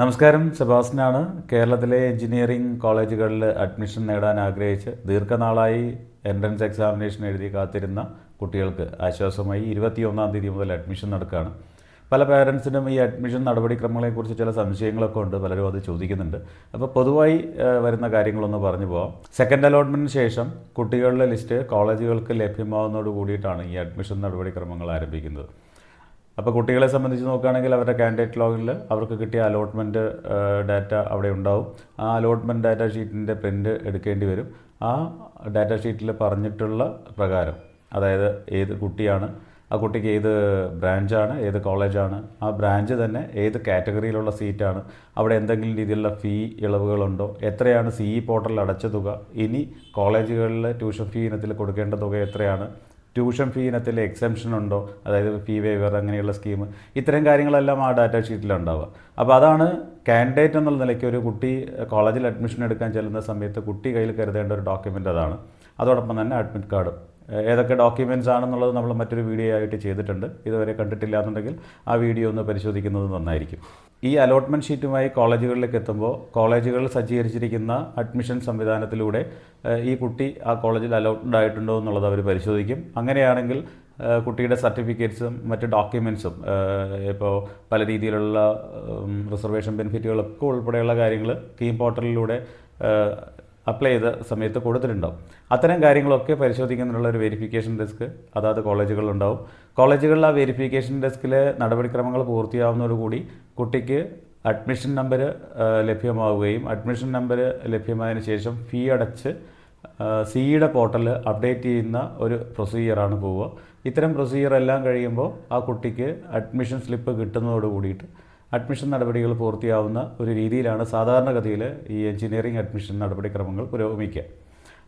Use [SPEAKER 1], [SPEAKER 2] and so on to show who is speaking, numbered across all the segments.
[SPEAKER 1] നമസ്കാരം സെബാസ്റ്റിനാണ് കേരളത്തിലെ എഞ്ചിനീയറിംഗ് കോളേജുകളിൽ അഡ്മിഷൻ നേടാൻ ആഗ്രഹിച്ച് ദീർഘനാളായി എൻട്രൻസ് എക്സാമിനേഷൻ എഴുതി കാത്തിരുന്ന കുട്ടികൾക്ക് ആശ്വാസമായി ഇരുപത്തിയൊന്നാം തീയതി മുതൽ അഡ്മിഷൻ നടക്കുകയാണ്. പല പാരൻസിനും ഈ അഡ്മിഷൻ നടപടിക്രമങ്ങളെക്കുറിച്ച് ചില സംശയങ്ങളൊക്കെ ഉണ്ട്. പലരും അത് ചോദിക്കുന്നുണ്ട്. അപ്പോൾ പൊതുവായി വരുന്ന കാര്യങ്ങളൊന്ന് പറഞ്ഞു പോവാം. സെക്കൻഡ് അലോട്ട്മെന്റിന് ശേഷം കുട്ടികളുടെ ലിസ്റ്റ് കോളേജുകൾക്ക് ലഭ്യമാവുന്നതോട് കൂടിയിട്ടാണ് ഈ അഡ്മിഷൻ നടപടിക്രമങ്ങൾ ആരംഭിക്കുന്നത്. അപ്പോൾ കുട്ടികളെ സംബന്ധിച്ച് നോക്കുകയാണെങ്കിൽ അവരുടെ കാൻഡിഡേറ്റ് ലോഗിൽ അവർക്ക് കിട്ടിയ അലോട്ട്മെന്റ് ഡാറ്റ അവിടെ ഉണ്ടാവും. ആ അലോട്ട്മെന്റ് ഡാറ്റ ഷീറ്റിന്റെ പ്രിന്റ് എടുക്കേണ്ടി വരും. ആ ഡാറ്റ ഷീറ്റിൽ പറഞ്ഞിട്ടുള്ള പ്രകാരം അതായത് ഏത് കുട്ടിയാണ് ആ കുട്ടിക്ക് ഏത് ബ്രാഞ്ചാണ് ഏത് കോളേജാണ് ആ ബ്രാഞ്ച് തന്നെ ഏത് കാറ്റഗറിയിലുള്ള സീറ്റാണ് അവിടെ എന്തെങ്കിലും രീതിയിലുള്ള ഫീ ഇളവുകളുണ്ടോ എത്രയാണ് സി ഇ പോർട്ടലിൽ അടച്ച തുക ഇനി കോളേജുകളിൽ ട്യൂഷൻ ഫീ ഇനത്തിൽ കൊടുക്കേണ്ട തുക എത്രയാണ് ട്യൂഷൻ ഫീ ഇനത്തിൽ എക്സംഷൻ ഉണ്ടോ? അതായത് ഫീ വേവർ അങ്ങനെയുള്ള സ്കീം ഇത്തരം കാര്യങ്ങളെല്ലാം ആ ഡാറ്റ ഷീറ്റിലുണ്ടാവുക അപ്പോൾ അതാണ് കാൻഡിഡേറ്റ് എന്നുള്ള നിലയ്ക്ക് ഒരു കുട്ടി കോളേജിൽ അഡ്മിഷൻ എടുക്കാൻ ചെല്ലുന്ന സമയത്ത് കുട്ടി കയ്യിൽ കരുതേണ്ട ഒരു ഡോക്യുമെന്റ് അതാണ്. അതോടൊപ്പം തന്നെ അഡ്മിറ്റ് കാർഡും ഏതൊക്കെ ഡോക്യുമെന്റ്സ് ആണെന്നുള്ളത് നമ്മൾ മറ്റൊരു വീഡിയോ ആയിട്ട് ചെയ്തിട്ടുണ്ട്. ഇതുവരെ കണ്ടിട്ടില്ല എന്നുണ്ടെങ്കിൽ ആ വീഡിയോ ഒന്ന് പരിശോധിക്കുന്നത് നന്നായിരിക്കും. ഈ അലോട്ട്മെന്റ് ഷീറ്റുമായി കോളേജുകളിലേക്ക് എത്തുമ്പോൾ കോളേജുകൾ സജ്ജീകരിച്ചിരിക്കുന്ന അഡ്മിഷൻ സംവിധാനത്തിലൂടെ ഈ കുട്ടി ആ കോളേജിൽ അലോട്ട്ഡ് ആയിട്ടുണ്ടോ എന്നുള്ളത് അവർ പരിശോധിക്കും. അങ്ങനെയാണെങ്കിൽ കുട്ടിയുടെ സർട്ടിഫിക്കറ്റ്സും മറ്റ് ഡോക്യുമെൻസും ഇപ്പോൾ പല രീതിയിലുള്ള റിസർവേഷൻ ബെനിഫിറ്റുകളൊക്കെ ഉൾപ്പെടെയുള്ള കാര്യങ്ങൾ കീം പോർട്ടലിലൂടെ അപ്ലൈ ചെയ്ത സമയത്ത് കൊടുത്തിട്ടുണ്ടാവും അത്തരം കാര്യങ്ങളൊക്കെ പരിശോധിക്കുന്നതിനുള്ള ഒരു വെരിഫിക്കേഷൻ ഡെസ്ക് അതാത് കോളേജുകളിലുണ്ടാവും. കോളേജുകളിൽ ആ വെരിഫിക്കേഷൻ ഡെസ്കിലെ നടപടിക്രമങ്ങൾ പൂർത്തിയാവുന്നതോടുകൂടി കുട്ടിക്ക് അഡ്മിഷൻ നമ്പർ ലഭ്യമാവുകയും അഡ്മിഷൻ നമ്പർ ലഭ്യമായതിനു ശേഷം ഫീ അടച്ച് സിയുടെ പോർട്ടൽ അപ്ഡേറ്റ് ചെയ്യുന്ന ഒരു പ്രൊസീജിയറാണ് പോവുക. ഇത്തരം പ്രൊസീജിയർ എല്ലാം കഴിയുമ്പോൾ ആ കുട്ടിക്ക് അഡ്മിഷൻ സ്ലിപ്പ് കിട്ടുന്നതോട് കൂടിയിട്ട് അഡ്മിഷൻ നടപടികൾ പൂർത്തിയാവുന്ന ഒരു രീതിയിലാണ് സാധാരണഗതിയിൽ ഈ എഞ്ചിനീയറിംഗ് അഡ്മിഷൻ നടപടിക്രമങ്ങൾ പുരോഗമിക്കുക.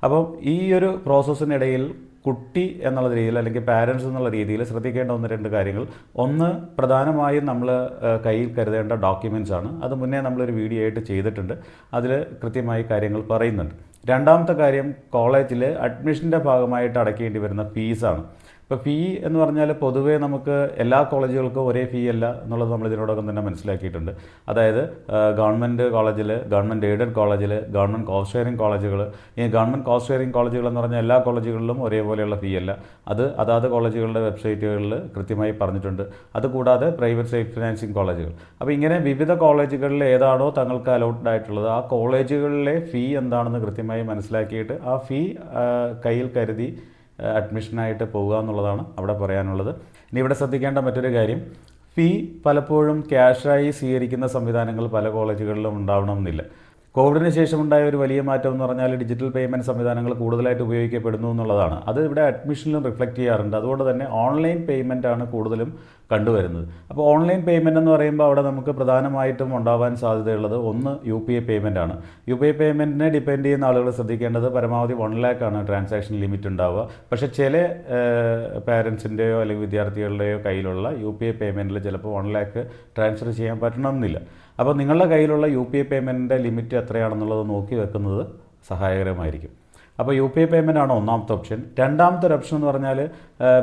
[SPEAKER 1] അപ്പം ഈ ഒരു പ്രോസസ്സിനിടയിൽ കുട്ടി എന്നുള്ള രീതിയിൽ അല്ലെങ്കിൽ പാരൻസ് എന്നുള്ള രീതിയിൽ ശ്രദ്ധിക്കേണ്ട ഒന്ന് രണ്ട് കാര്യങ്ങൾ. ഒന്ന് പ്രധാനമായും നമ്മൾ കയ്യിൽ കരുതേണ്ട ഡോക്യുമെന്റ്സ് ആണ്. അത് മുന്നേ നമ്മളൊരു വീഡിയോ ആയിട്ട് ചെയ്തിട്ടുണ്ട്. അതിൽ കൃത്യമായി കാര്യങ്ങൾ പറയുന്നുണ്ട്. രണ്ടാമത്തെ കാര്യം കോളേജിൽ അഡ്മിഷന്റെ ഭാഗമായിട്ട് അടയ്ക്കേണ്ടി വരുന്ന ഫീസാണ് ഇപ്പോൾ ഫീ എന്ന് പറഞ്ഞാൽ പൊതുവേ നമുക്ക് എല്ലാ കോളേജുകൾക്കും ഒരേ ഫീ അല്ല എന്നുള്ളത് നമ്മൾ ഇതിനോടകം തന്നെ മനസ്സിലാക്കിയിട്ടുണ്ട്. അതായത് ഗവൺമെന്റ് കോളേജിൽ ഗവൺമെന്റ് എയ്ഡഡ് കോളേജിൽ ഗവൺമെന്റ് കോസ്റ്റ് ഷെയറിംഗ് കോളേജുകൾ ഈ ഗവൺമെന്റ് കോസ്റ്റ് ഷെയറിംഗ് കോളേജുകൾ എന്ന് പറഞ്ഞാൽ എല്ലാ കോളേജുകളിലും ഒരേപോലെയുള്ള ഫീ അല്ല. അത് അതാത് കോളേജുകളുടെ വെബ്സൈറ്റുകളിൽ കൃത്യമായി പറഞ്ഞിട്ടുണ്ട്. അതുകൂടാതെ പ്രൈവറ്റ് സെൽഫ് ഫിനാൻസിങ് കോളേജുകൾ. അപ്പോൾ ഇങ്ങനെ വിവിധ കോളേജുകളിൽ ഏതാണോ തങ്ങൾക്ക് അലോട്ട്ഡ് ആയിട്ടുള്ളത് ആ കോളേജുകളിലെ ഫീ എന്താണെന്ന് കൃത്യമായി മനസ്സിലാക്കിയിട്ട് ആ ഫീ കയ്യിൽ കരുതി അഡ്മിഷനായിട്ട് പോകുക എന്നുള്ളതാണ് അവിടെ പറയാനുള്ളത്. ഇനി ഇവിടെ ശ്രദ്ധിക്കേണ്ട മറ്റൊരു കാര്യം ഫീ പലപ്പോഴും ക്യാഷായി സ്വീകരിക്കുന്ന സംവിധാനങ്ങൾ പല കോളേജുകളിലും ഉണ്ടാവണമെന്നില്ല. കോവിഡിന് ശേഷം ഉണ്ടായ ഒരു വലിയ മാറ്റം എന്ന് പറഞ്ഞാൽ ഡിജിറ്റൽ പേയ്മെന്റ് സംവിധാനങ്ങൾ കൂടുതലായിട്ട് ഉപയോഗിക്കപ്പെടുന്നു എന്നുള്ളതാണ്. അത് ഇവിടെ അഡ്മിഷനിലും റിഫ്ലക്റ്റ് ചെയ്യാറുണ്ട്. അതുകൊണ്ട് തന്നെ ഓൺലൈൻ പേയ്മെന്റ് ആണ് കൂടുതലും കണ്ടുവരുന്നത്. അപ്പോൾ ഓൺലൈൻ പേയ്മെന്റ് എന്ന് പറയുമ്പോൾ അവിടെ നമുക്ക് പ്രധാനമായിട്ടും ഉണ്ടാവാൻ സാധ്യതയുള്ളത് ഒന്ന് യു പി ഐ പേയ്മെന്റ് ആണ്. യു പി ഐ പേയ്മെന്റിനെ ഡിപ്പെൻഡ് ചെയ്യുന്ന ആളുകൾ ശ്രദ്ധിക്കേണ്ടത് പരമാവധി വൺ ലാക്ക് ആണ് ട്രാൻസാക്ഷൻ ലിമിറ്റ് ഉണ്ടാവുക. പക്ഷേ ചില പാരൻസിന്റെയോ അല്ലെങ്കിൽ വിദ്യാർത്ഥികളുടെയോ കയ്യിലുള്ള യു പി ഐ പേയ്മെന്റിൽ ചിലപ്പോൾ വൺ ലാക്ക് ട്രാൻസ്ഫർ ചെയ്യാൻ പറ്റണമെന്നില്ല. അപ്പോൾ നിങ്ങളുടെ കയ്യിലുള്ള യു പി ഐ പേയ്മെന്റിന്റെ ലിമിറ്റ് എത്രയാണെന്നുള്ളത് നോക്കി വെക്കുന്നത് സഹായകരമായിരിക്കും. അപ്പോൾ യു പി ഐ പേയ്മെന്റ് ആണ് ഒന്നാമത്തെ ഓപ്ഷൻ. രണ്ടാമത്തെ ഒരു ഓപ്ഷൻ എന്ന് പറഞ്ഞാൽ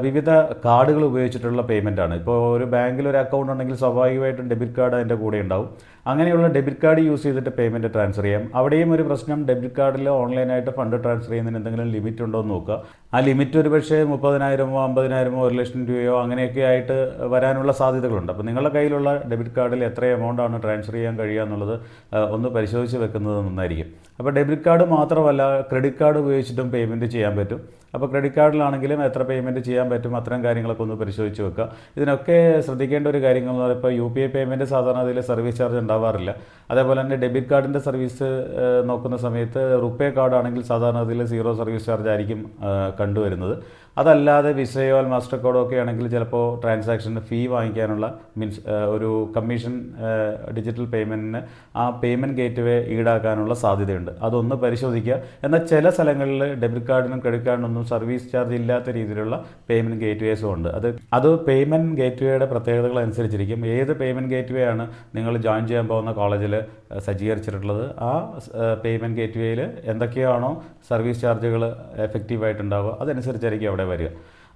[SPEAKER 1] വിവിധ കാർഡുകൾ ഉപയോഗിച്ചിട്ടുള്ള പേയ്മെന്റ് ആണ്. ഇപ്പോൾ ഒരു ബാങ്കിൽ ഒരു അക്കൗണ്ട് ഉണ്ടെങ്കിൽ സ്വാഭാവികമായിട്ടും ഡെബിറ്റ് കാർഡ് അതിന്റെ കൂടെ ഉണ്ടാവും. അങ്ങനെയുള്ള ഡെബിറ്റ് കാർഡ് യൂസ് ചെയ്തിട്ട് പേയ്മെന്റ് ട്രാൻസ്ഫർ ചെയ്യാം. അവിടെയും ഒരു പ്രശ്നം ഡെബിറ്റ് കാർഡിൽ ഓൺലൈനായിട്ട് ഫണ്ട് ട്രാൻസ്ഫർ ചെയ്യുന്നതിന് എന്തെങ്കിലും ലിമിറ്റ് ഉണ്ടോ എന്ന് നോക്കുക. ആ ലിമിറ്റ് ഒരു പക്ഷേ മുപ്പതിനായിരമോ അമ്പതിനായിരമോ ഒരു ലക്ഷം രൂപയോ അങ്ങനെയൊക്കെ ആയിട്ട് വരാനുള്ള സാധ്യതകളുണ്ട്. അപ്പോൾ നിങ്ങളുടെ കയ്യിലുള്ള ഡെബിറ്റ് കാർഡിൽ എത്ര എമൗണ്ട് ആണ് ട്രാൻസ്ഫർ ചെയ്യാൻ കഴിയുക എന്നുള്ളത് ഒന്ന് പരിശോധിച്ച് വെക്കുന്നത് നന്നായിരിക്കും. അപ്പോൾ ഡെബിറ്റ് കാർഡ് മാത്രമല്ല ക്രെഡിറ്റ് കാർഡ് ഉപയോഗിച്ചിട്ടും പേയ്മെന്റ് ചെയ്യാൻ പറ്റും. അപ്പോൾ ക്രെഡിറ്റ് കാർഡിലാണെങ്കിലും എത്ര പേയ്മെന്റ് ചെയ്യാൻ പറ്റും അത്തരം കാര്യങ്ങളൊക്കെ ഒന്ന് പരിശോധിച്ച് വെക്കുക. ഇതിനൊക്കെ ശ്രദ്ധിക്കേണ്ട ഒരു കാര്യങ്ങൾ എന്ന് പറയുമ്പോൾ ഇപ്പോൾ യു പി ഐ പേയ്മെന്റ് സാധാരണ അതിൽ സർവീസ് ചാർജ് ഉണ്ടാവാറില്ല. അതേപോലെ തന്നെ ഡെബിറ്റ് കാർഡിന്റെ സർവീസ് നോക്കുന്ന സമയത്ത് റുപ്പേ കാർഡാണെങ്കിൽ സാധാരണ അതിൽ സീറോ സർവീസ് ചാർജ് ആയിരിക്കും കണ്ടുവരുന്നത്. അതല്ലാതെ വിസയോ മാസ്റ്റർ കാർഡോ ഒക്കെ ആണെങ്കിൽ ചിലപ്പോൾ ട്രാൻസാക്ഷന് ഫീ വാങ്ങിക്കാനുള്ള മീൻസ് ഒരു കമ്മീഷൻ ഡിജിറ്റൽ പേയ്മെന്റിന് ആ പേയ്മെന്റ് ഗേറ്റ് വേ ഈടാക്കാനുള്ള സാധ്യതയുണ്ട്. അതൊന്ന് പരിശോധിക്കുക. എന്നാൽ ചില സ്ഥലങ്ങളിൽ ഡെബിറ്റ് കാർഡിനും ക്രെഡിറ്റ് കാർഡിനൊന്നും സർവീസ് ചാർജ് ഇല്ലാത്ത രീതിയിലുള്ള പേയ്മെന്റ് ഗേറ്റ് വേസും ഉണ്ട്. അത് അത് പേയ്മെന്റ് ഗേറ്റ് വേയുടെ പ്രത്യേകതകൾ അനുസരിച്ചിരിക്കും. ഏത് പേയ്മെന്റ് ഗേറ്റ് വേ ആണ് നിങ്ങൾ ജോയിൻ ചെയ്യാൻ പോകുന്ന കോളേജിൽ സജ്ജീകരിച്ചിട്ടുള്ളത്? ആ പേയ്മെന്റ് ഗേറ്റ് വേയിൽ എന്തൊക്കെയാണോ സർവീസ് ചാർജുകൾ എഫക്റ്റീവായിട്ടുണ്ടാവുക അതനുസരിച്ചായിരിക്കും അവിടെ വരിക.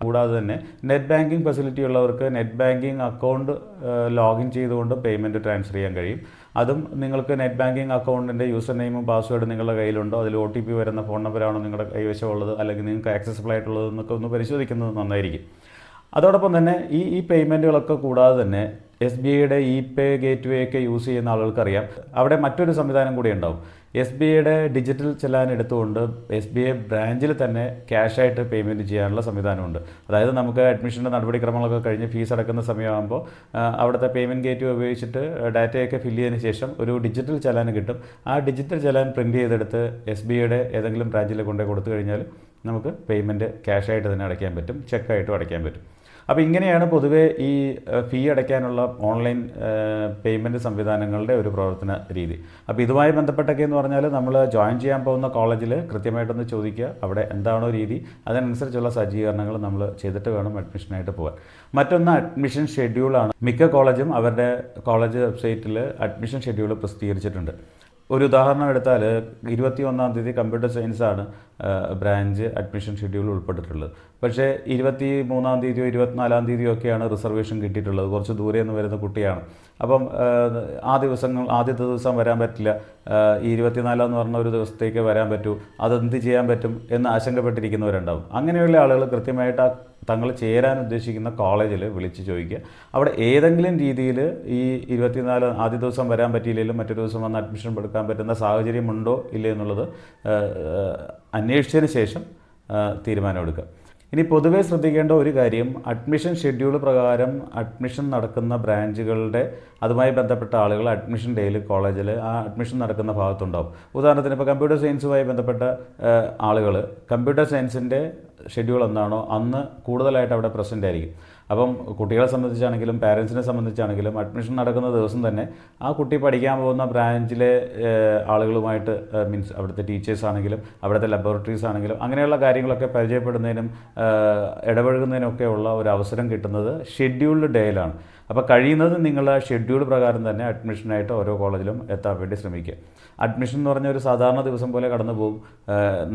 [SPEAKER 1] കൂടാതെ തന്നെ നെറ്റ് ബാങ്കിങ് ഫെസിലിറ്റി ഉള്ളവർക്ക് നെറ്റ് ബാങ്കിങ് അക്കൗണ്ട് ലോഗിൻ ചെയ്തുകൊണ്ട് പേയ്മെന്റ് ട്രാൻസ്ഫർ ചെയ്യാൻ കഴിയും. അതും നിങ്ങൾക്ക് നെറ്റ് ബാങ്കിങ് അക്കൗണ്ടിന്റെ യൂസർ നെയിമും പാസ്വേഡും നിങ്ങളുടെ കയ്യിലുണ്ടോ? അതിൽ ഒ ടി പി വരുന്ന ഫോൺ നമ്പറാണോ നിങ്ങളുടെ കൈവശമുള്ളത്? അല്ലെങ്കിൽ നിങ്ങൾക്ക് ആക്സസിബിൾ ആയിട്ടുള്ളത് എന്നൊക്കെ ഒന്ന് പരിശോധിക്കുന്നത് നന്നായിരിക്കും. അതോടൊപ്പം തന്നെ ഈ ഈ പേയ്മെന്റുകളൊക്കെ കൂടാതെ തന്നെ എസ് ബി ഐയുടെ ഇ പേ ഗേറ്റ് വേ ഒക്കെ യൂസ് ചെയ്യുന്ന ആളുകൾക്കറിയാം. അവിടെ മറ്റൊരു സംവിധാനം കൂടി ഉണ്ടാവും. എസ് ബി ഐയുടെ ഡിജിറ്റൽ ചെല്ലാൻ എടുത്തുകൊണ്ട് എസ് ബി ഐ ബ്രാഞ്ചിൽ തന്നെ ക്യാഷായിട്ട് പേയ്മെന്റ് ചെയ്യാനുള്ള സംവിധാനമുണ്ട്. അതായത് നമുക്ക് അഡ്മിഷന്റെ നടപടിക്രമങ്ങളൊക്കെ കഴിഞ്ഞ് ഫീസ് അടക്കുന്ന സമയമാകുമ്പോൾ അവിടുത്തെ പേയ്മെന്റ് ഗേറ്റ് ഉപയോഗിച്ചിട്ട് ഡാറ്റയൊക്കെ ഫില്ല് ചെയ്തതിന് ശേഷം ഒരു ഡിജിറ്റൽ ചലാൻ കിട്ടും. ആ ഡിജിറ്റൽ ചലാൻ പ്രിന്റ് ചെയ്തെടുത്ത് എസ് ബി ഐയുടെ ഏതെങ്കിലും ബ്രാഞ്ചിൽ കൊണ്ടുപോയി കൊടുത്തു കഴിഞ്ഞാൽ നമുക്ക് പേയ്മെന്റ് ക്യാഷായിട്ട് തന്നെ അടയ്ക്കാൻ പറ്റും ചെക്കായിട്ടും അടയ്ക്കാൻ പറ്റും. അപ്പോൾ ഇങ്ങനെയാണ് പൊതുവേ ഈ ഫീ അടയ്ക്കാനുള്ള ഓൺലൈൻ പേയ്മെന്റ് സംവിധാനങ്ങളുടെ ഒരു പ്രവർത്തന രീതി. അപ്പോൾ ഇതുമായി ബന്ധപ്പെട്ടൊക്കെ എന്ന് പറഞ്ഞാൽ നമ്മൾ ജോയിൻ ചെയ്യാൻ പോകുന്ന കോളേജിൽ കൃത്യമായിട്ടൊന്ന് ചോദിക്കുക. അവിടെ എന്താണോ രീതി. അതിനനുസരിച്ചുള്ള സജ്ജീകരണങ്ങൾ നമ്മൾ ചെയ്തിട്ട് വേണം അഡ്മിഷനായിട്ട് പോകാൻ മറ്റൊന്ന് അഡ്മിഷൻ ഷെഡ്യൂളാണ് മിക്ക കോളേജും അവരുടെ കോളേജ് വെബ്സൈറ്റിൽ അഡ്മിഷൻ ഷെഡ്യൂൾ പ്രസിദ്ധീകരിച്ചിട്ടുണ്ട്. ഒരു ഉദാഹരണം എടുത്താൽ ഇരുപത്തി ഒന്നാം തീയതി കമ്പ്യൂട്ടർ സയൻസാണ് ബ്രാഞ്ച് അഡ്മിഷൻ ഷെഡ്യൂൾ ഉൾപ്പെട്ടിട്ടുള്ളത്. പക്ഷേ ഇരുപത്തി മൂന്നാം തീയതിയോ ഇരുപത്തിനാലാം തീയതിയോ ഒക്കെയാണ് റിസർവേഷൻ കിട്ടിയിട്ടുള്ളത്. കുറച്ച് ദൂരെ നിന്ന് വരുന്ന കുട്ടിയാണ്. അപ്പം ആ, ദിവസങ്ങൾ ആദ്യത്തെ ദിവസം വരാൻ പറ്റില്ല. ഈ ഇരുപത്തിനാലാം എന്ന് പറഞ്ഞ ഒരു ദിവസത്തേക്ക് വരാൻ പറ്റൂ. അതെന്ത് ചെയ്യാൻ പറ്റും എന്ന് ആശങ്കപ്പെട്ടിരിക്കുന്നവരുണ്ടാവും. അങ്ങനെയുള്ള ആളുകൾ കൃത്യമായിട്ട് ആ തങ്ങൾ ചേരാൻ ഉദ്ദേശിക്കുന്ന കോളേജിൽ വിളിച്ച് ചോദിക്കുക. അവിടെ ഏതെങ്കിലും രീതിയിൽ ഈ ഇരുപത്തിനാല് ആദ്യ ദിവസം വരാൻ പറ്റിയില്ലെങ്കിലും മറ്റൊരു ദിവസം വന്ന് അഡ്മിഷൻ എടുക്കാൻ പറ്റുന്ന സാഹചര്യമുണ്ടോ ഇല്ലേ എന്നുള്ളത് അന്വേഷിച്ചതിന് ശേഷം തീരുമാനമെടുക്കുക ഇനി പൊതുവേ ശ്രദ്ധിക്കേണ്ട ഒരു കാര്യം അഡ്മിഷൻ ഷെഡ്യൂൾ പ്രകാരം അഡ്മിഷൻ നടക്കുന്ന ബ്രാഞ്ചുകളുടെ അതുമായി ബന്ധപ്പെട്ട ആളുകൾ അഡ്മിഷൻ ഡേയിൽ കോളേജിൽ ആ അഡ്മിഷൻ നടക്കുന്ന ഭാഗത്തുണ്ടാവും. ഉദാഹരണത്തിന് ഇപ്പോൾ കമ്പ്യൂട്ടർ സയൻസുമായി ബന്ധപ്പെട്ട ആളുകൾ കമ്പ്യൂട്ടർ സയൻസിന്റെ ഷെഡ്യൂൾ എന്താണോ അന്ന് കൂടുതലായിട്ട് അവിടെ പ്രസന്റ് ആയിരിക്കും. അപ്പം കുട്ടികളെ സംബന്ധിച്ചാണെങ്കിലും പാരൻസിനെ സംബന്ധിച്ചാണെങ്കിലും അഡ്മിഷൻ നടക്കുന്ന ദിവസം തന്നെ ആ കുട്ടി പഠിക്കാൻ പോകുന്ന ബ്രാഞ്ചിലെ ആളുകളുമായിട്ട് മീൻസ് അവിടുത്തെ ടീച്ചേഴ്സ് ആണെങ്കിലും അവിടുത്തെ ലബോറട്ടറീസ് ആണെങ്കിലും അങ്ങനെയുള്ള കാര്യങ്ങളൊക്കെ പരിചയപ്പെടുന്നതിനും ഇടപഴകുന്നതിനൊക്കെയുള്ള ഒരു അവസരം കിട്ടുന്നത് ഷെഡ്യൂൾഡ് ഡേയിലാണ് അപ്പോൾ കഴിയുന്നത് നിങ്ങൾ ഷെഡ്യൂൾ പ്രകാരം തന്നെ അഡ്മിഷനായിട്ട് ഓരോ കോളേജിലും എത്താൻ വേണ്ടി ശ്രമിക്കുക. അഡ്മിഷൻ എന്ന് പറഞ്ഞാൽ ഒരു സാധാരണ ദിവസം പോലെ കടന്നു പോകും.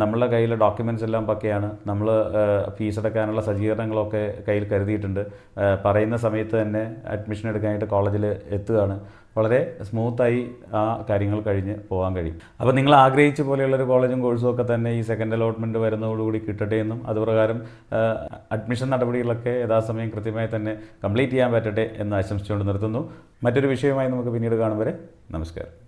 [SPEAKER 1] നമ്മളുടെ കയ്യിൽ ഡോക്യുമെന്റ്സ് എല്ലാം പക്കെയാണ്. നമ്മൾ ഫീസ് അടക്കാനുള്ള സജ്ജീകരണങ്ങളൊക്കെ കയ്യിൽ കരുതിയിട്ടുണ്ട്. പറയുന്ന സമയത്ത് തന്നെ അഡ്മിഷൻ എടുക്കാനായിട്ട് കോളേജിൽ എത്തുകയാണ്. വളരെ സ്മൂത്തായി ആ കാര്യങ്ങൾ കഴിഞ്ഞ് പോകാൻ കഴിയും. അപ്പോൾ നിങ്ങൾ ആഗ്രഹിച്ച പോലെയുള്ളൊരു കോളേജും കോഴ്സും ഒക്കെ തന്നെ ഈ സെക്കൻഡ് അലോട്ട്മെന്റ് വരുന്നതോടുകൂടി കിട്ടട്ടെ എന്നും അതുപ്രകാരം അഡ്മിഷൻ നടപടികളൊക്കെ യഥാസമയം കൃത്യമായി തന്നെ കംപ്ലീറ്റ് ചെയ്യാൻ പറ്റട്ടെ എന്ന് ആശംസിച്ചുകൊണ്ട് നിർത്തുന്നു. മറ്റൊരു വിഷയമായി നമുക്ക് പിന്നീട് കാണും വരെ. നമസ്കാരം.